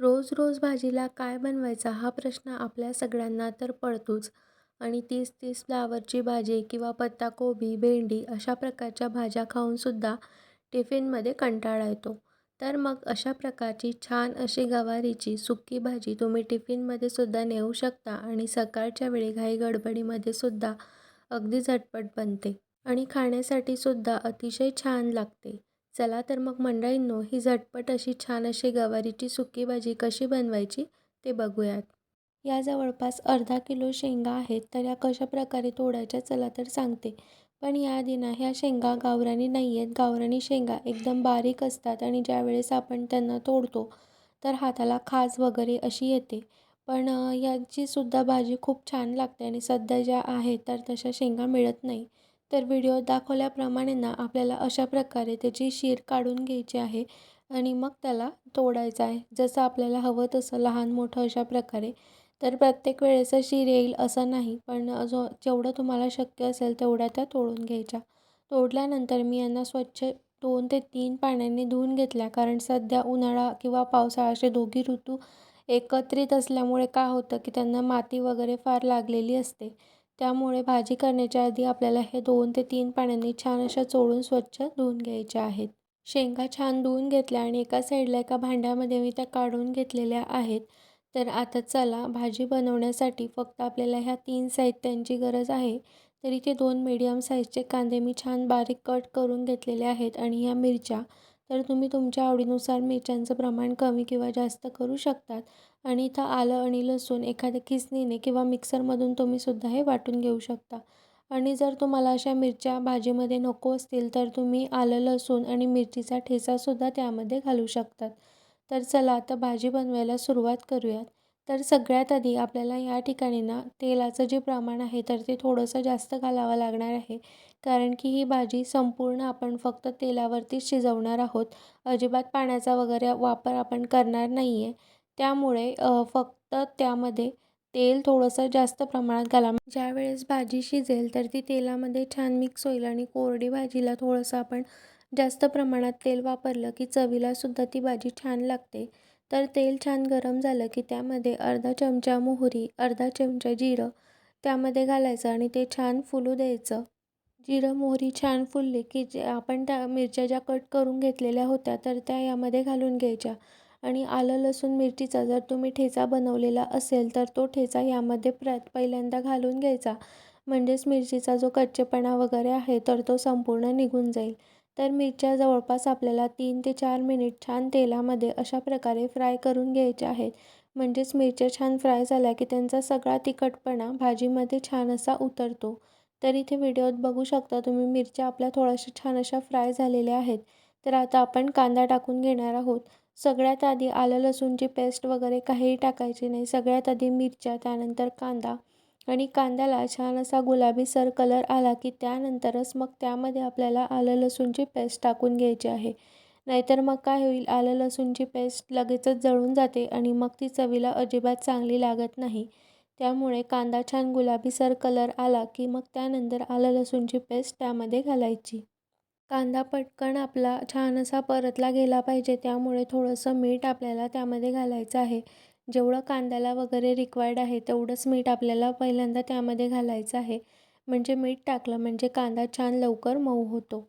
रोज रोज भाजीला काय बनवायचा हा प्रश्न आपल्या सगळ्यांना तर पडतोच. आणि तीस तीस फ्लावरची भाजी किंवा पत्ताकोबी भेंडी अशा प्रकारच्या भाज्या खाऊनसुद्धा टिफिनमध्ये कंटाळा येतो. तर मग अशा प्रकारची छान अशी गवारीची सुक्की भाजी तुम्ही टिफिनमध्ये सुद्धा नेऊ शकता आणि सकाळच्या वेळी घाई गडबडीमध्ये सुद्धा अगदी झटपट बनते. आणि खाण्यासाठी सुद्धा अतिशय छान लागते. चला तर मग मंडळींनो ही झटपट अशी छान अशी गवारीची सुकी भाजी कशी बनवायची ते बघूयात. या जवळपास अर्धा किलो शेंगा आहेत तर या कशा प्रकारे तोडायच्या चला तर सांगते. पण या दिना ह्या शेंगा गावरानी नाही आहेत गावरानी शेंगा एकदम बारीक असतात आणि ज्यावेळेस आपण त्यांना तोडतो तर हाताला खाज वगैरे अशी येते. पण याचीसुद्धा भाजी खूप छान लागते आणि सध्या ज्या आहेत तर तशा शेंगा मिळत नाही. तर व्हिडिओ दाखवल्याप्रमाणे ना आपल्याला अशा प्रकारे त्याची शीर काढून घ्यायची आहे आणि मग त्याला तोडायचं आहे. जसं आपल्याला हवं तसं लहान मोठं अशा प्रकारे. तर प्रत्येक वेळेस शीर येईल असं नाही पण जो जेवढं तुम्हाला शक्य असेल तेवढ्या त्या तोडून घ्यायच्या. तोडल्यानंतर मी यांना स्वच्छ दोन ते तीन पाण्याने धुवून घेतल्या कारण सध्या उन्हाळा किंवा पावसाळा असे दोघी ऋतू एकत्रित असल्यामुळे काय होतं की त्यांना माती वगैरे फार लागलेली असते. त्यामुळे भाजी करण्याच्या आधी आपल्याला हे दोन ते तीन पाण्याने छान अशा चोळून स्वच्छ धुवून घ्यायच्या आहेत. शेंगा छान धुवून घेतल्या आणि एका साईडला एका भांड्यामध्ये मी त्या काढून घेतलेल्या आहेत. तर आता चला भाजी बनवण्यासाठी फक्त आपल्याला ह्या तीन साहित्यांची गरज आहे. तर इथे दोन मीडियम साईजचे कांदे मी छान बारीक कट करून घेतलेले आहेत आणि ह्या मिरच्या तर तुम्ही तुमच्या आवडीनुसार मिरच्यांचं प्रमाण कमी किंवा जास्त करू शकतात. आणि इथं आलं आणि लसूण एखाद्या किसणीने किंवा मिक्सरमधून तुम्ही सुद्धा हे वाटून घेऊ शकता. आणि जर तुम्हाला अशा मिरच्या भाजीमध्ये नको असतील तर तुम्ही आलं लसूण आणि मिरचीचा ठेचासुद्धा त्यामध्ये घालू शकतात. तर चला आता भाजी बनवायला सुरुवात करूयात. तर सगळ्यात आधी आपल्याला या ठिकाणी ना तेलाचं जे प्रमाण आहे तर ते थोडंसं जास्त घालावं लागणार आहे. कारण की ही भाजी संपूर्ण आपण फक्त तेलावरतीच शिजवणार आहोत. अजिबात पाण्याचा वगैरे वापर आपण करणार नाही आहे त्यामुळे फक्त त्यामध्ये तेल थोडंसं जास्त प्रमाणात घाला. ज्यावेळेस भाजी शिजेल तर ती तेलामध्ये छान मिक्स होईल आणि कोरडी भाजीला थोडंसं आपण जास्त प्रमाणात तेल वापरलं की चवीलासुद्धा ती भाजी छान लागते. तर तेल छान गरम झालं की त्यामध्ये अर्धा चमचा मोहरी अर्धा चमचा जिरं त्यामध्ये घालायचं आणि ते छान फुलू द्यायचं. जिरं मोहरी छान फुलली की जे आपण त्या मिरच्या ज्या कट करून घेतलेल्या होत्या तर त्या यामध्ये घालून घ्यायच्या. आणि आलं लसूण मिरचीचा जर तुम्ही ठेचा बनवलेला असेल तर तो ठेचा यामध्ये प्र पहिल्यांदा घालून घ्यायचा. म्हणजेच मिरचीचा जो कच्चेपणा वगैरे आहे तर तो संपूर्ण निघून जाईल. तर मिरच्या जवळपास आपल्याला तीन ते चार मिनिट छान तेलामध्ये अशा प्रकारे फ्राय करून घ्यायच्या आहेत. म्हणजेच मिरच्या छान फ्राय झाल्या की त्यांचा सगळा तिखटपणा भाजीमध्ये छान असा उतरतो. तर इथे व्हिडिओत बघू शकता तुम्ही मिरच्या आपल्या थोड्याशा छान अशा फ्राय झालेल्या आहेत. तर आता आपण कांदा टाकून घेणार आहोत. सगळ्यात आधी आलं लसूणची पेस्ट वगैरे काहीही टाकायची नाही. सगळ्यात आधी मिरच्या त्यानंतर कांदा आणि कांद्याला छान असा गुलाबीसर कलर आला की त्यानंतरच मग त्यामध्ये आपल्याला आलं लसूणची पेस्ट टाकून घ्यायची आहे. नाहीतर मग काय होईल? आलं लसूणची पेस्ट लगेचच जळून जाते आणि मग ती चवीला अजिबात चांगली लागत नाही. त्यामुळे कांदा छान गुलाबीसर कलर आला की मग त्यानंतर आलं लसूणची पेस्ट त्यामध्ये घालायची. कांदा पटकन आपला छान असा परतला गेला पाहिजे त्यामुळे थोडंसं मीठ आपल्याला त्यामध्ये घालायचं आहे. जेवढं कांद्याला वगैरे रिक्वायर्ड आहे तेवढंच मीठ आपल्याला पहिल्यांदा त्यामध्ये घालायचं आहे. म्हणजे मीठ टाकलं म्हणजे कांदा छान लवकर मऊ होतो.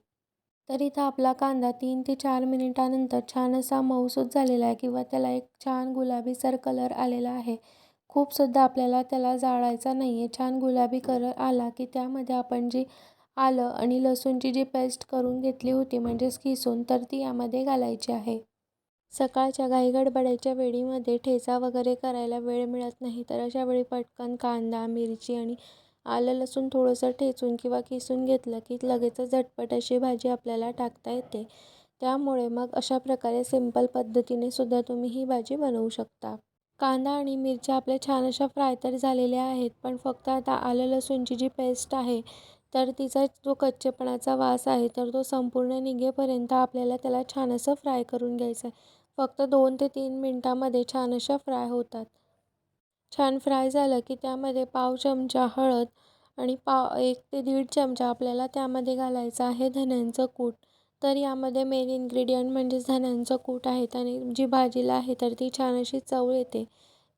तर इथं आपला कांदा तीन ते चार मिनिटानंतर छान असा मऊसूत झालेला आहे किंवा त्याला एक छान गुलाबीसर कलर आलेला आहे. खूपसुद्धा आपल्याला त्याला जाळायचा नाही आहे छान गुलाबी कलर आला की त्यामध्ये आपण जी आलं आणि लसूणची जी पेस्ट करून घेतली होती म्हणजेच किसून तर ती यामध्ये घालायची आहे. सकाळच्या घाईगडबड्याच्या वेळीमध्ये ठेचा वगैरे करायला वेळ मिळत नाही तर अशा वेळी पटकन कांदा मिरची आणि आलं लसूण थोडंसं ठेचून किंवा किसून घेतलं की लगेचच झटपट अशी भाजी आपल्याला टाकता येते. त्यामुळे मग अशा प्रकारे सिंपल पद्धतीने सुद्धा तुम्ही ही भाजी बनवू शकता. कांदा आणि मिरच्या आपल्या छान अशा फ्राय तर झालेल्या आहेत पण फक्त आता आलं लसूणची जी पेस्ट आहे तर तिचा जो कच्चेपणाचा वास आहे तर तो संपूर्ण निघेपर्यंत आपल्याला त्याला छान असं फ्राय करून घ्यायचं आहे. फक्त दोन ते तीन मिनटामध्ये छान अशा फ्राय होतात. छान फ्राय झालं की त्यामध्ये पाव चमचा हळद आणि पाव एक ते दीड चमचा आपल्याला त्यामध्ये घालायचं आहे धन्यांचं कूट. तर यामध्ये मेन इन्ग्रेडियंट म्हणजे धण्यांचं कूट आहे आणि जी भाजीला आहे तर ती छान अशी चव येते.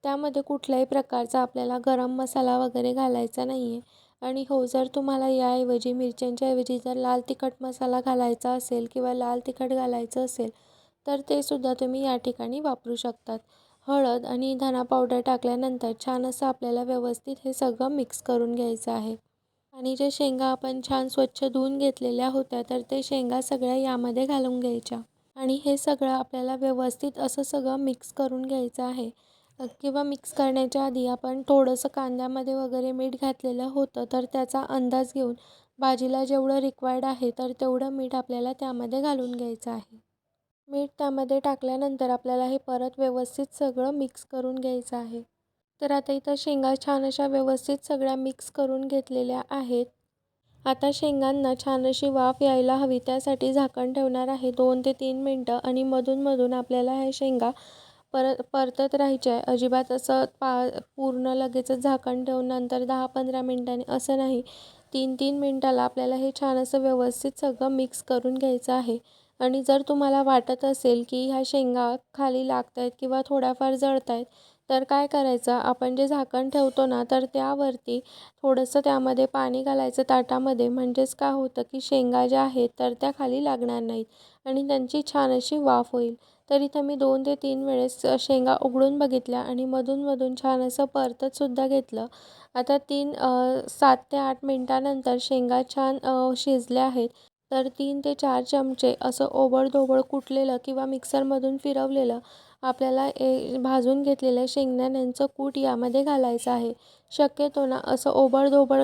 त्यामध्ये कुठल्याही प्रकारचा आपल्याला गरम मसाला वगैरे घालायचा नाही आहे आणि हो जर तुम्हाला याऐवजी मिरच्यांच्या ऐवजी जर लाल तिखट मसाला घालायचा असेल किंवा लाल तिखट घालायचं असेल तर ते सुद्धा तुम्ही या ठिकाणी वापरू शकतात. हळद आणि धना पावडर टाकल्यानंतर छान असं आपल्याला व्यवस्थित हे सगळं मिक्स करून घ्यायचं आहे. आणि जे शेंगा आपण छान स्वच्छ धुवून घेतलेल्या होत्या तर ते शेंगा सगळ्या यामध्ये घालून घ्यायच्या. आणि हे सगळं आपल्याला व्यवस्थित असं सगळं मिक्स करून घ्यायचं आहे. किंवा मिक्स करण्याच्या आधी आपण थोडंसं कांद्यामध्ये वगैरे मीठ घातलेलं होतं तर त्याचा अंदाज घेऊन भाजीला जेवढं रिक्वायर्ड आहे तर तेवढं मीठ आपल्याला त्यामध्ये घालून घ्यायचं आहे. मीठ त्यामध्ये टाकल्यानंतर आपल्याला हे परत व्यवस्थित सगळं मिक्स करून घ्यायचं आहे. तर आता इथं शेंगा छान अशा व्यवस्थित सगळ्या मिक्स करून घेतलेल्या आहेत. आता शेंगांना छान अशी वाफ यायला हवी त्यासाठी झाकण ठेवणार आहे दोन ते तीन मिनटं आणि मधूनमधून आपल्याला ह्या शेंगा परत परतत राहायच्या आहे अजिबात असं पा पूर्ण लगेचच झाकण ठेवून नंतर दहा पंधरा मिनटांनी असं नाही तीन तीन मिनटाला आपल्याला हे छान असं व्यवस्थित सगळं मिक्स करून घ्यायचं आहे. आणि जर तुम्हाला वाटत असेल की ह्या शेंगा खाली लागत आहेत किंवा थोड्याफार जळत आहेत तर काय करायचं? आपण जे झाकण ठेवतो ना तर त्यावरती थोडंसं त्यामध्ये पाणी घालायचं ताटामध्ये. म्हणजेच काय होतं की शेंगा ज्या आहेत तर त्या खाली लागणार नाहीत आणि त्यांची छान अशी वाफ होईल. तर इथं मी दोन ते तीन वेळेस शेंगा उघडून बघितल्या आणि मधूनमधून छान असं परततसुद्धा घेतलं. आता तीन सात ते आठ मिनटानंतर शेंगा छान शिजल्या आहेत. तर तीन ते चार चमचे असं ओबडधोबड कुटलेलं किंवा मिक्सरमधून फिरवलेलं आपल्याला ए भाजून घेतलेलं शेंगदाण्यांचं कूट यामध्ये घालायचं आहे. शक्यतो ना असं ओबडधोबड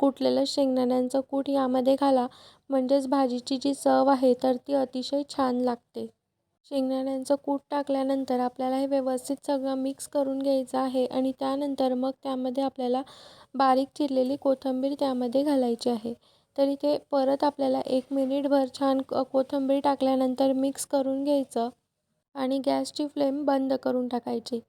कुटलेलं शेंगदाण्यांचं कूट यामध्ये घाला. म्हणजेच भाजीची जी चव आहे तर ती अतिशय छान लागते. शेंगदाण्यांचं कूट टाकल्यानंतर आपल्याला हे व्यवस्थित सगळं मिक्स करून घ्यायचं आहे आणि त्यानंतर मग त्यामध्ये आपल्याला बारीक चिरलेली कोथिंबीर त्यामध्ये घालायची आहे. तरी ते परत आपल्याला एक मिनिटभर छान कोथिंबीर टाकल्यानंतर मिक्स करून घ्यायचं. आणि गॅसची फ्लेम बंद करून टाकायची.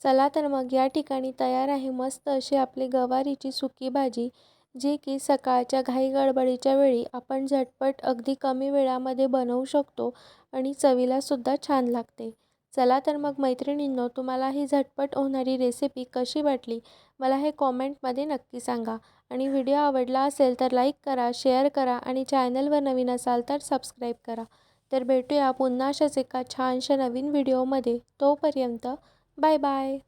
चला तर मग या ठिकाणी तयार आहे मस्त अशी आपली गवारीची सुकी भाजी जी की सकाळच्या घाई गडबडीच्या वेळी आपण झटपट अगदी कमी वेळामध्ये बनवू शकतो आणि चवीलासुद्धा छान लागते. चला तर मग मैत्रिणींनो तुम्हाला ही झटपट होणारी रेसिपी कशी वाटली मला हे कॉमेंटमध्ये नक्की सांगा. आणि व्हिडिओ आवडला असेल तर लाईक करा शेअर करा आणि चॅनलवर नवीन असाल तर सबस्क्राईब करा. तर भेटूया पुन्हा अशाच एका छानशा नवीन व्हिडिओमध्ये. तोपर्यंत बाय बाय.